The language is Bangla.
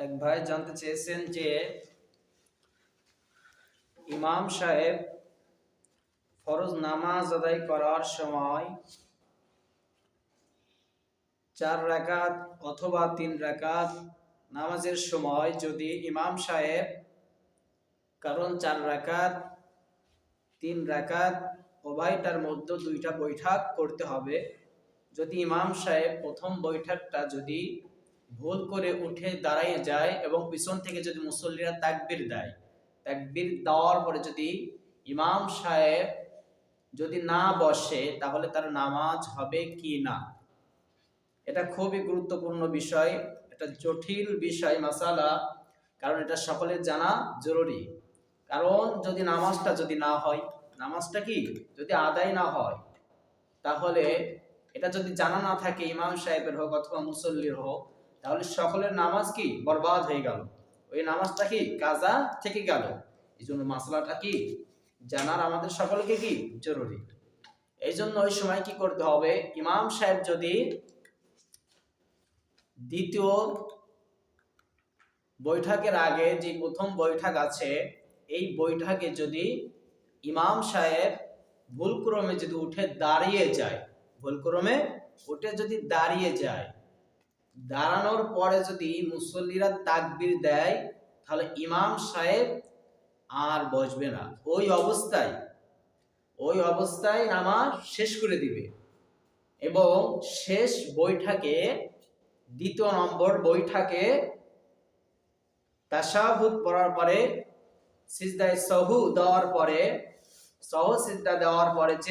এক ভাই জানতে চেয়েছেন যে ইমাম সাহেব ফরজ নামাজ আদায় করার সময় চার রাকাত অথবা তিন রাকাত নামাজের সময় যদি ইমাম সাহেব কারণ চার রাকাত, তিন রাকাত উভয়টার মধ্যে দুইটা বৈঠক করতে হবে। যদি ইমাম সাহেব প্রথম বৈঠকটা যদি ভুল করে উঠে দাঁড়ায় যায় এবং পিছন থেকে যদি মুসল্লিরা তাকবির দেয়, তাকবির দেওয়ার পরে যদি ইমাম সাহেব যদি না বসে, তাহলে তার নামাজ হবে কি না? এটা খুবই গুরুত্বপূর্ণ বিষয়, এটা জটিল বিষয়, মাসালা, কারণ এটা সকলের জানা জরুরি। কারণ যদি নামাজটা যদি না হয়, নামাজটা কি? যদি আদায় না হয়, তাহলে এটা যদি জানা না থাকে ইমাম সাহেবের হোক অথবা মুসল্লির হোক তাহলে সকলের নামাজ কি? বরবাদ হয়ে গেল। ওই নামাজটা কি? কাজা থেকে গেল। এই জন্য মাসলাটা কি? জানার আমাদের সকলকে কি? জরুরি। এই জন্য ওই সময় কি করতে হবে? ইমাম সাহেব যদি দ্বিতীয় বৈঠকের আগে যে প্রথম বৈঠক আছে, এই বৈঠকে যদি ইমাম সাহেব ভুলক্রমে যদি উঠে দাঁড়িয়ে যায়, ভুলক্রমে উঠে যদি দাঁড়িয়ে যায় দাঁড়ানোর পরে যদি মুসল্লিরা তাকবির দেয়, তাহলে ইমাম সাহেব আর বসবে না। ওই অবস্থায় ওই অবস্থায় নামাজ শেষ করে দিবে। এবং শেষ বৈঠকে, দ্বিতীয় নম্বর বৈঠকে তাশাহুদ পড়ার পরে, সিজদায় সহু দেওয়ার পরে, সহ সিজদা দেওয়ার পরে যে